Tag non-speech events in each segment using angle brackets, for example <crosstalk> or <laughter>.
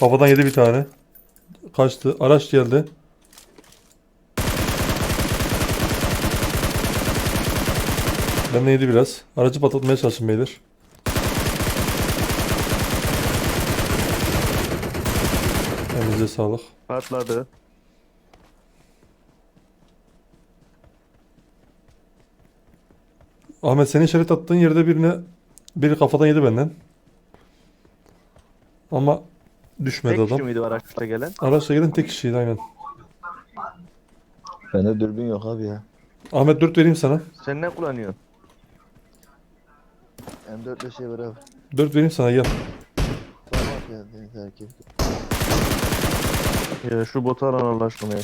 Kafadan yedi bir tane. Kaçtı. Araç geldi. Benden yedi biraz. Aracı patlatmaya çalışın beyler. Elinize sağlık. Patladı. Ahmet senin işaret attığın yerde birine biri kafadan yedi benden. Ama düşmedi Tek kişi adam. miydi araçta gelen? Araçla gelen tek kişiydi aynen. Bende dürbün yok abi ya. Ahmet 4 vereyim sana. Sen ne kullanıyorsun? M4 ile şey var abi. 4 vereyim sana gel. Tamam ya deniz erkek. Ya şu botu alan Allah aşkına ya.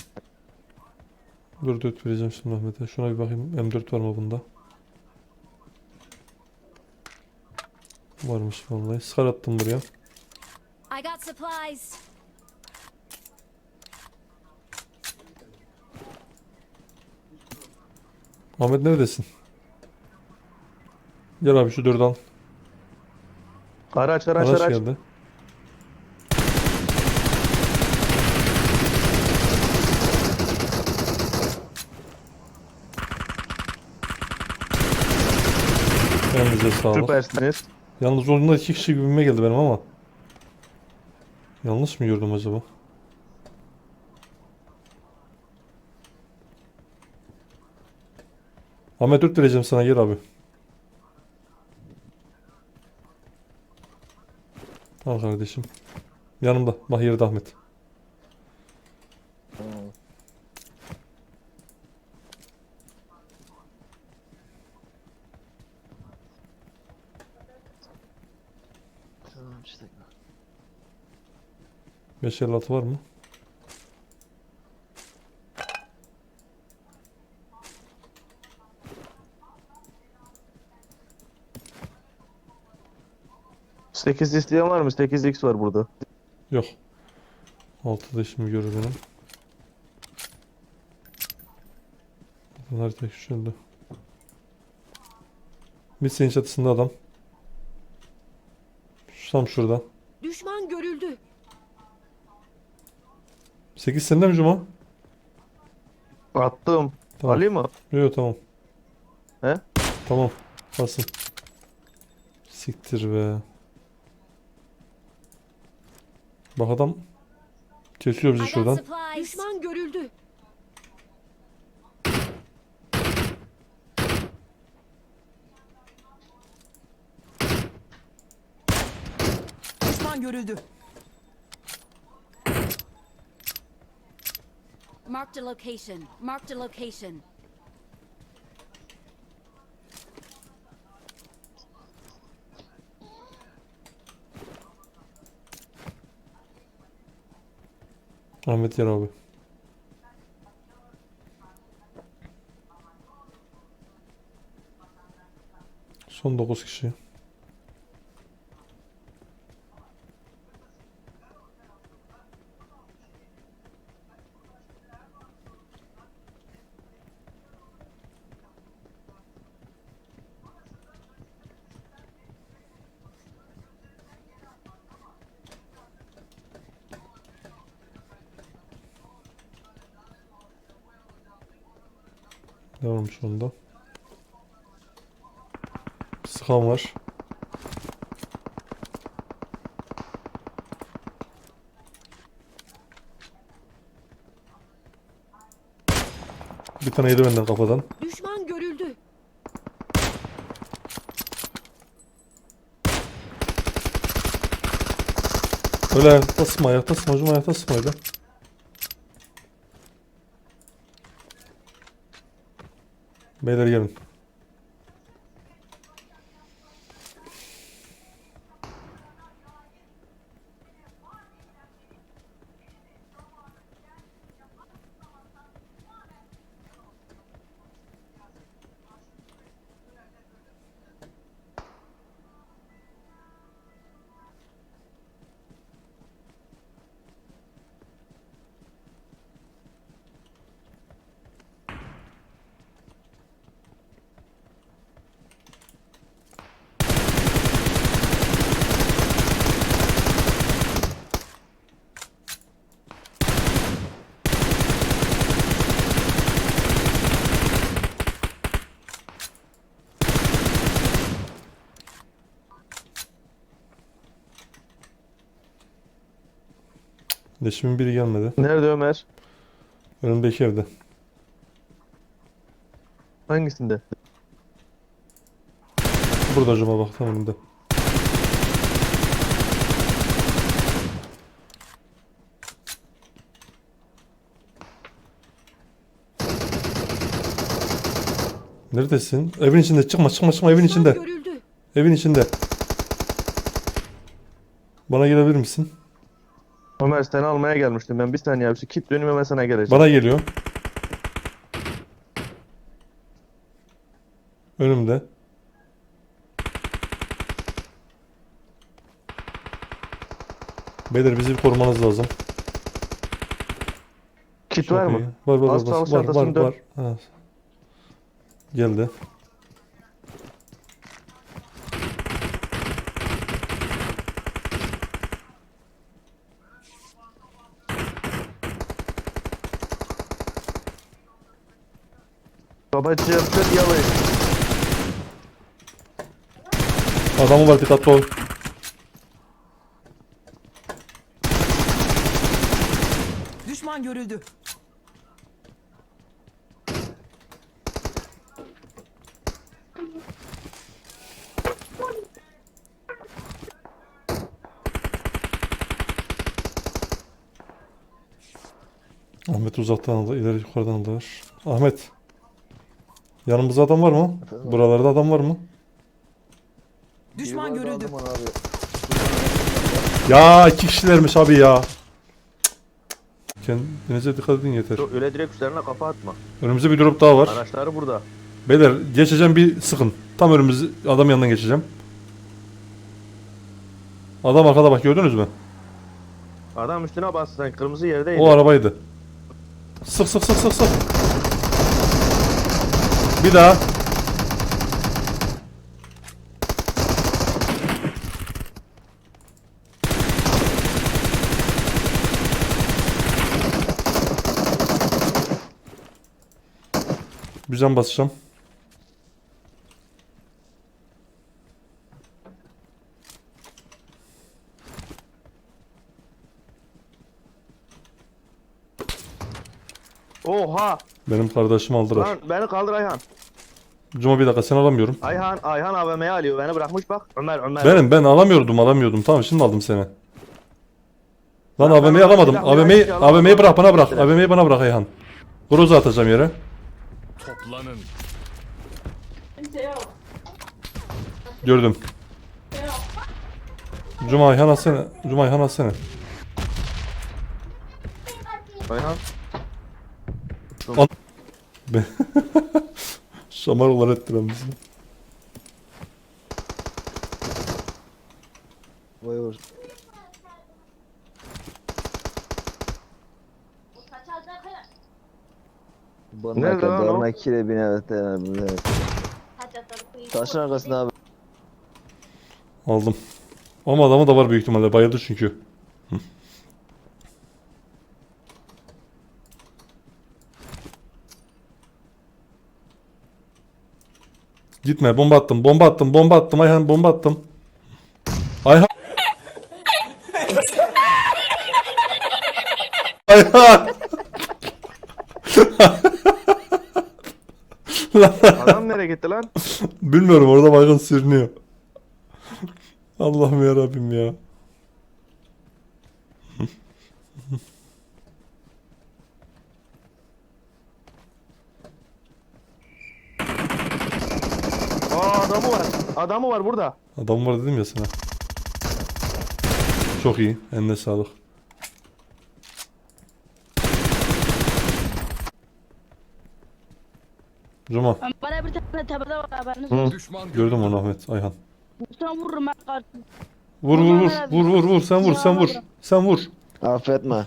Dur 4 vereceğim şimdi Ahmet'e. Şuna bir bakayım. M4 var mı bunda? Varmış vallahi. Skar attım buraya. Got supplies. Ahmet neredesin? Gel abi şu 4 al. Araç araç Araç araç. geldi. Elinize sağlık. Süpersiniz. Yalnız oyunda iki kişi gibime geldi benim ama. Yanlış mı gördüm acaba? Ahmet 4 vereceğim sana gel abi. Al kardeşim. Yanımda. Bak yerde Ahmet. 556 var mı? Sekiz isteyen var mı? 8x var burada. Yok. 6'da şimdi görür benim. Harita küçüldü. Mitse'nin çatısında adam. Şu- Tam şurada. Düşman görüldü. 8 sende mi Cuma? Attım. Tamam. Alayım mı? Yok tamam. He? Tamam. Basın. Siktir be. Bak adam kesiyor bizi şuradan. Düşman görüldü. Düşman görüldü. Marked a location. Marked a location. Ahmet yer abi. Son 9 kişi. Ne varmış onda? Sıkan var. Bir tane yedi benden kafadan. Düşman görüldü. Öyle ayakta sıkma, ayakta sıkma, hocam ayakta sıkma öyle. Beyler gelin. Leşimin biri gelmedi. Nerede Ömer? Önümdeki evde. Hangisinde? Burada cuma bak tam önümde. Neredesin? Evin içinde. Çıkma çıkma çıkma evin içinde. görüldü. Evin içinde. Bana gelebilir misin? Ömer seni almaya gelmiştim ben. Bir saniye abi. Kit dönüm hemen sana geleceğim. Bana geliyor. Önümde. Beyler bizi bir korumanız lazım. Kit var mı? Var var var var var var. Ha. Geldi. Babacığım tut yalayı. Adamı var dikkatli ol. Düşman görüldü. Ahmet uzaktan aldı, ileri yukarıdan aldılar. Ahmet. Yanımızda adam var mı? Efendim? Buralarda adam var mı? Düşman görüldü. abi. Ya iki kişilermiş abi ya. Kendinize dikkat edin yeter. Yok, Öyle direkt üstlerine kafa atma. Önümüzde bir drop daha var. Araçları burada. Beyler geçeceğim bir sıkın. Tam önümüz adam yanından geçeceğim. Adam arkada bak gördünüz mü? Adam üstüne bastı sen kırmızı yerdeydi. O arabaydı. Sık sık sık sık sık. Bir daha. Can basacağım. Oha! Benim kardeşim aldılar. Lan beni kaldır Ayhan. Cuma bir dakika sen alamıyorum. Ayhan, Ayhan AVM'ye alıyor. Beni bırakmış bak. Ömer, Ömer. Benim ben alamıyordum alamıyordum. Tamam şimdi aldım seni. Lan Lan AVM'yi ben alamadım. AVM'yi. AVM'yi bırak bana bırak. AVM'yi bana bırak Ayhan. Groza atacağım yere. Toplanın. Gördüm. Cuma Ayhan atsana. Cuma Ayhan atsana. Ayhan. <laughs> Şamarolar ettiren bizi. Vay vay. Bana Nerede lan o? kadar kire bin evet evet. evet. Taşın arkasında abi. Aldım. Ama adamı da var büyük ihtimalle. Bayıldı çünkü. Hı. Gitme bomba attım bomba attım bomba attım Ayhan bomba attım. Ayhan. <laughs> Ayhan. Adam nereye gitti lan? Bilmiyorum orada baygın sürünüyor. Allah'ım ya Rabbim ya. Aa adamı var. Adamı var burada. Adam var dedim ya sana. Çok iyi. Eline sağlık. Cuma Bana bir tane tepede var haberiniz Hı. olsun. Düşman gördüm onu Ahmet Ayhan. Sen vururum ben kartı. Vur vur vur vur vur vur sen vur sen vur. Sen vur. Affetme.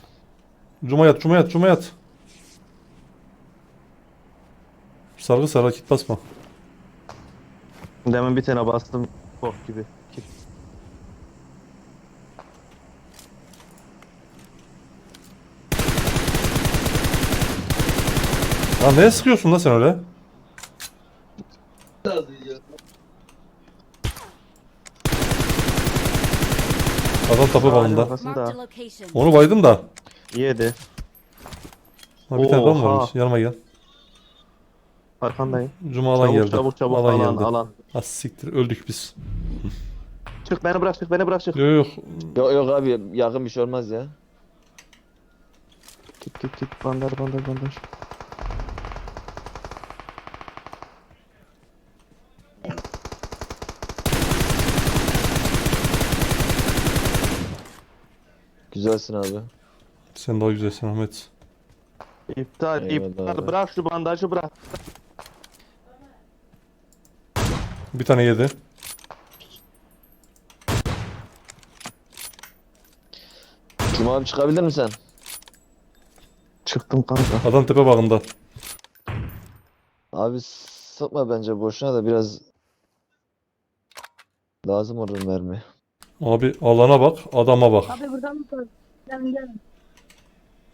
Cuma yat Cuma yat Cuma yat. Sargı sarı kit basma. Demin bir tane bastım. Bok gibi. Kit. Lan neye sıkıyorsun lan sen öyle? Adam tapı Ağacın balında. arkasında. Marked a location. Onu baydım da. Yedi. Ha, bir tane daha mı Oha. varmış? Yanıma gel. Arkandayım. Cuma alan Çabuk geldi. çabuk çabuk alan, alan geldi. alan. Az siktir öldük biz. Çık beni bırak çık beni bırak çık. Yok yok. Yok yok abi yakın bir şey olmaz ya. Git git git bandar bandar bandar. Güzelsin abi. Sen daha güzelsin Ahmet. İptal Eyvallah iptal abi. bırak şu bandajı bırak. Bir tane yedi. Cuma abi çıkabilir misin sen? Çıktım kanka. Adam tepe bağında. Abi sıkma bence boşuna da biraz lazım olur mermi. Abi alana bak, adama bak. Abi buradan mı Gelin gelin.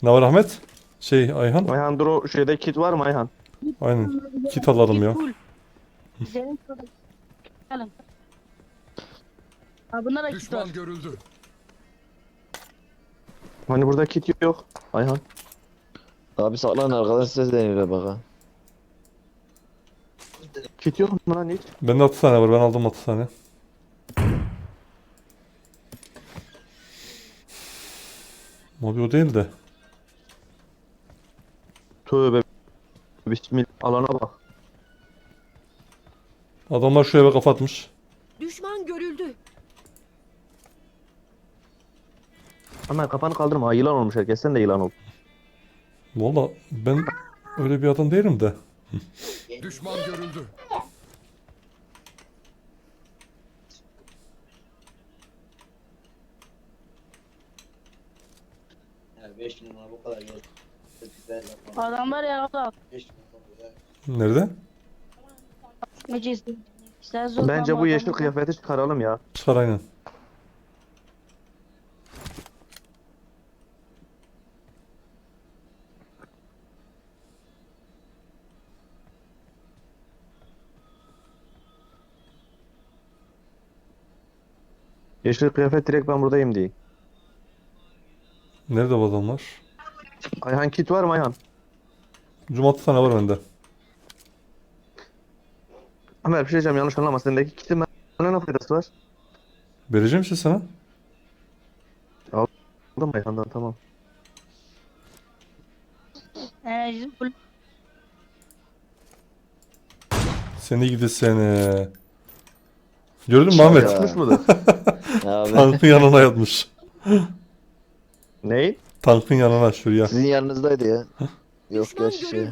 Ne var Ahmet? Şey Ayhan. Ayhan dur o şeyde kit var mı Ayhan? Aynen. Kit alalım ya. Full. Gelin. Abi bunlara kit var. Düşman görüldü. Hani burada kit yok. Ayhan. Abi saklan arkadan ses deniyor bak ha. Kit yok mu lan hiç? Bende 6 tane var. Ben aldım 6 tane. Abi o değil de. Tövbe. Bismillah. Alana bak. Adamlar şu eve kafa atmış. Düşman görüldü. Hemen kafanı kaldırma. Ha, yılan olmuş herkes. Sen de yılan ol. Valla ben öyle bir adam değilim de. Düşman görüldü. Adam var ya orada. Nerede? Sen zor Bence bu yeşil kıyafeti çıkaralım ya. Çıkar aynen. Yeşil kıyafet direkt ben buradayım diye. Nerede bu adamlar? Ayhan kit var mı Ayhan? Cuma 6 tane var bende. Ömer bir şey diyeceğim yanlış anlama. Sendeki kitin bana ne faydası var? Vereceğim işte sana. Aldım Ayhan'dan tamam. Ee, full. Seni gidi seni. Gördün mü Ahmet? Çıkmış <laughs> mıdır? Abi Tankın yanına yatmış. Ney? Tankın yanına şuraya. sizin yanınızdaydı ya. Yok gerçi şey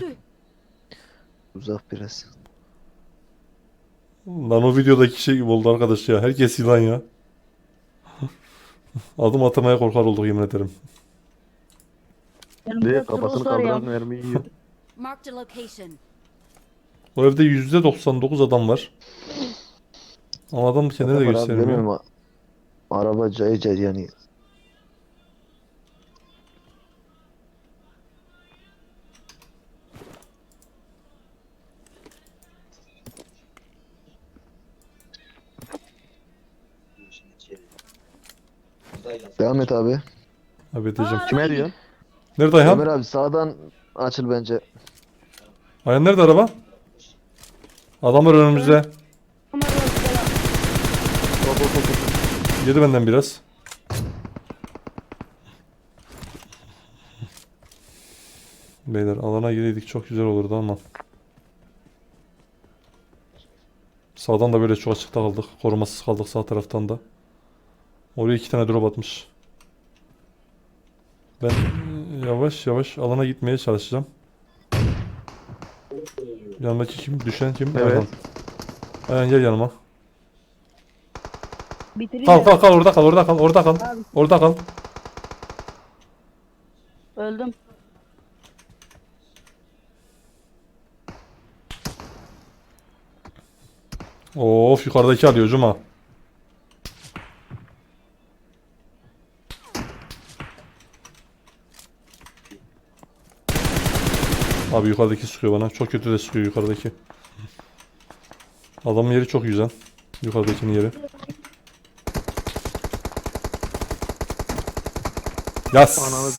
uzak biraz. Lan o videodaki şey gibi oldu arkadaş ya. Herkes yılan ya. <laughs> Adım atmaya korkar olduk yemin ederim. Direkt kafasını kaldıran mermiyi yiyor. Marked a location. O evde %99 adam var. Ama adam kendine de Adam göstermiyor. görmüyor musun? Araba cayır cayır yani. Devam et abi. Abi edeceğim. Kime diyorsun? Nerede Ayhan? Ömer abi sağdan açıl bence. Ayhan nerede araba? Adamlar önümüzde. Hop hop hop. hop. Yedi benden biraz. Beyler alana gireydik çok güzel olurdu ama. Sağdan da böyle çok açıkta kaldık. Korumasız kaldık sağ taraftan da. Oraya iki tane drop atmış. Ben e, yavaş yavaş alana gitmeye çalışacağım. Yanındaki kim? Düşen kim? Evet. Ayhan. Ayhan gel yanıma. Bitireyim Kal kal kal orada kal orada kal orada kal. Abi. Orada kal. Öldüm. Of yukarıdaki alıyor Cuma. Abi yukarıdaki sıkıyor bana. Çok kötü de sıkıyor yukarıdaki. Adamın yeri çok güzel. Yukarıdakinin yeri. Yas. Ananı